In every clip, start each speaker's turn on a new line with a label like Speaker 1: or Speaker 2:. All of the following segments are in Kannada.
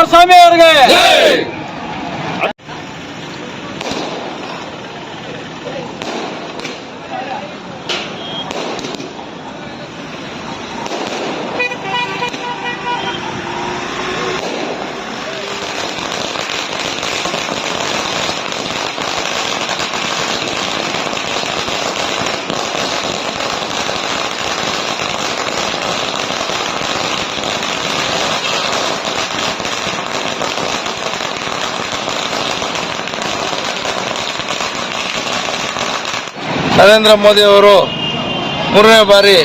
Speaker 1: ಕುಮಾರಸ್ವಾಮಿ ಅವರಿಗೆ. ನರೇಂದ್ರ ಮೋದಿ ಅವರು ಮೂರನೇ ಬಾರಿ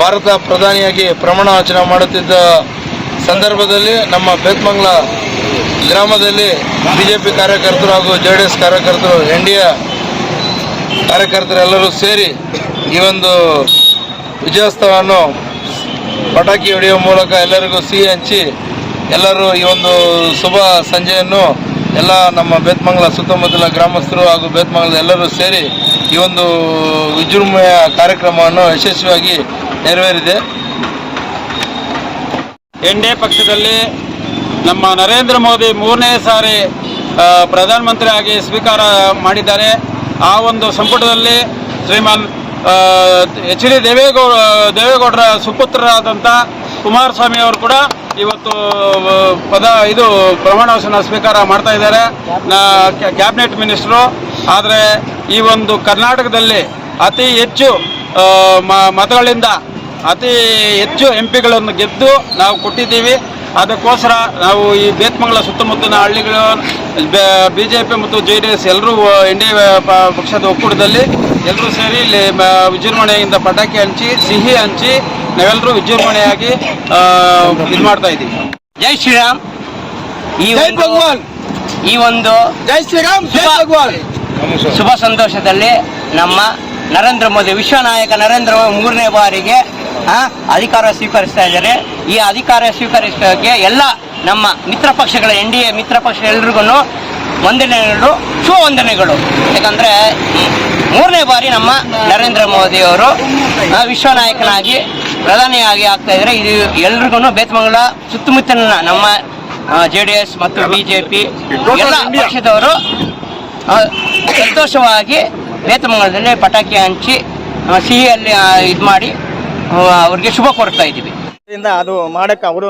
Speaker 1: ಭಾರತ ಪ್ರಧಾನಿಯಾಗಿ ಪ್ರಮಾಣ ವಚನ ಮಾಡುತ್ತಿದ್ದ ಸಂದರ್ಭದಲ್ಲಿ ನಮ್ಮ ಬೇತ್ಮಂಗ್ಲ ಗ್ರಾಮದಲ್ಲಿ ಬಿಜೆಪಿ ಕಾರ್ಯಕರ್ತರು ಹಾಗೂ ಜೆ ಡಿ ಎಸ್ ಕಾರ್ಯಕರ್ತರು, ಎನ್ ಡಿ ಎ ಕಾರ್ಯಕರ್ತರೆಲ್ಲರೂ ಸೇರಿ ಈ ಒಂದು ವಿಜಯೋತ್ಸವವನ್ನು ಪಟಾಕಿ ಹೊಡೆಯುವ ಮೂಲಕ ಎಲ್ಲರಿಗೂ ಸಿಹಿ ಹಂಚಿ ಎಲ್ಲರೂ ಈ ಒಂದು ಶುಭ ಸಂಜೆಯನ್ನು ಎಲ್ಲ ನಮ್ಮ ಬೇತ್ಮಂಗಲ ಸುತ್ತಮುತ್ತಲ ಗ್ರಾಮಸ್ಥರು ಹಾಗೂ ಬೇತ್ಮಂಗಲದ ಎಲ್ಲರೂ ಸೇರಿ ಈ ಒಂದು ವಿಜೃಂಭಣೆಯ ಕಾರ್ಯಕ್ರಮವನ್ನು ಯಶಸ್ವಿಯಾಗಿ ನೆರವೇರಿದೆ.
Speaker 2: ಎನ್ ಡಿ ಪಕ್ಷದಲ್ಲಿ ನಮ್ಮ ನರೇಂದ್ರ ಮೋದಿ ಮೂರನೇ ಸಾರಿ ಪ್ರಧಾನಮಂತ್ರಿಯಾಗಿ ಸ್ವೀಕಾರ ಮಾಡಿದ್ದಾರೆ. ಆ ಒಂದು ಸಂಪುಟದಲ್ಲಿ ಶ್ರೀಮಾನ್ ಎಚ್ ಡಿ ದೇವೇಗೌಡ, ದೇವೇಗೌಡರ ಸುಪುತ್ರರಾದಂಥ ಕುಮಾರಸ್ವಾಮಿ ಅವರು ಕೂಡ ಇವತ್ತು ಪದ, ಇದು ಪ್ರಮಾಣ ವಚನ ಸ್ವೀಕಾರ ಮಾಡ್ತಾ ಇದ್ದಾರೆ. ಕ್ಯಾಬಿನೆಟ್ ಮಿನಿಸ್ಟ್ರು. ಆದರೆ ಈ ಒಂದು ಕರ್ನಾಟಕದಲ್ಲಿ ಅತಿ ಹೆಚ್ಚು ಮತಗಳಿಂದ ಅತಿ ಹೆಚ್ಚು ಎಂ ಪಿಗಳನ್ನು ಗೆದ್ದು ನಾವು ಕೊಟ್ಟಿದ್ದೀವಿ. ಅದಕ್ಕೋಸ್ಕರ ನಾವು ಈ ಬೇತ್ಮಂಗಲ ಸುತ್ತಮುತ್ತಲಿನ ಹಳ್ಳಿಗಳು, ಬಿ ಜೆ ಪಿ ಮತ್ತು ಜೆ ಡಿ ಎಸ್ ಎಲ್ಲರೂ ಎನ್ ಡಿ ಎ ಪಕ್ಷದ ಒಕ್ಕೂಟದಲ್ಲಿ ಎಲ್ಲರೂ ಸೇರಿ ಇಲ್ಲಿ ವಿಜೃಂಭಣೆಯಿಂದ ಪಟಾಕಿ ಹಂಚಿ, ಸಿಹಿ ಹಂಚಿ ನಾವೆಲ್ಲರೂ ವಿಜೃಂಭಣೆಯಾಗಿ ಇದು ಮಾಡ್ತಾ ಇದ್ದೀವಿ.
Speaker 3: ಜೈ ಶ್ರೀರಾಮ್. ಈ
Speaker 1: ಭಗವಾನ್.
Speaker 3: ಈ ಒಂದು
Speaker 1: ಜೈ ಶ್ರೀರಾಮ್ ಜೈ
Speaker 3: ಶುಭ-
Speaker 1: ಭಗವಾನ್.
Speaker 3: ಶುಭ ಸಂತೋಷದಲ್ಲಿ ನಮ್ಮ ನರೇಂದ್ರ ಮೋದಿ ವಿಶ್ವ ನಾಯಕ ನರೇಂದ್ರ ಮೋದಿ ಮೂರನೇ ಬಾರಿಗೆ ಆ, ಅಧಿಕಾರ ಸ್ವೀಕರಿಸ್ತಾ ಇದ್ದಾರೆ. ಈ ಅಧಿಕಾರ ಸ್ವೀಕರಿಸೋಕೆ ಎಲ್ಲ ನಮ್ಮ ಮಿತ್ರ ಪಕ್ಷಗಳ ಎನ್ ಡಿ ಎ ಮಿತ್ರ ಪಕ್ಷ ಎಲ್ರಿಗೂ ವಂದನೆಗಳು ಶುಭ ವಂದನೆಗಳು. ಯಾಕಂದರೆ ಮೂರನೇ ಬಾರಿ ನಮ್ಮ ನರೇಂದ್ರ ಮೋದಿ ಅವರು ಆ, ವಿಶ್ವ ನಾಯಕನಾಗಿ ಪ್ರಧಾನಿಯಾಗಿ ಆಗ್ತಾ ಇದ್ದಾರೆ. ಇದು ಎಲ್ರಿಗೂ ಬೇತಮಂಗಲ ಸುತ್ತಮುತ್ತಲಿನ ನಮ್ಮ ಜೆ ಡಿ ಎಸ್ ಮತ್ತು ಬಿಜೆಪಿ ಜೆ ಪಿ ಎಲ್ಲ ಪಕ್ಷದವರು ಸಂತೋಷವಾಗಿ ಬೇತಮಂಗಲದಲ್ಲಿ ಪಟಾಕಿ ಹಂಚಿ ಸಿಹಿಯಲ್ಲಿ ಇದು ಮಾಡಿ ಅವ್ರಿಗೆ ಶುಭ ಕೋರ್ತಾ ಇದ್ದೀವಿ.
Speaker 4: ಇದರಿಂದ ಅದು ಮಾಡೋಕ್ಕೆ ಅವರು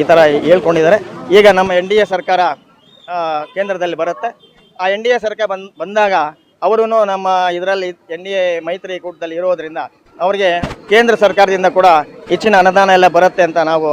Speaker 4: ಈ ಥರ ಹೇಳ್ಕೊಂಡಿದ್ದಾರೆ. ಈಗ ನಮ್ಮ ಎನ್ ಡಿ ಎ ಸರ್ಕಾರ ಕೇಂದ್ರದಲ್ಲಿ ಬರುತ್ತೆ. ಆ ಎನ್ ಡಿ ಎ ಸರ್ಕಾರ ಬಂದ್ ಬಂದಾಗ ಅವರು ನಮ್ಮ ಇದರಲ್ಲಿ ಎನ್ ಡಿ ಎ ಮೈತ್ರಿಕೂಟದಲ್ಲಿ ಇರೋದ್ರಿಂದ ಅವರಿಗೆ ಕೇಂದ್ರ ಸರ್ಕಾರದಿಂದ ಕೂಡ ಹೆಚ್ಚಿನ ಅನುದಾನ ಎಲ್ಲ ಬರುತ್ತೆ ಅಂತ ನಾವು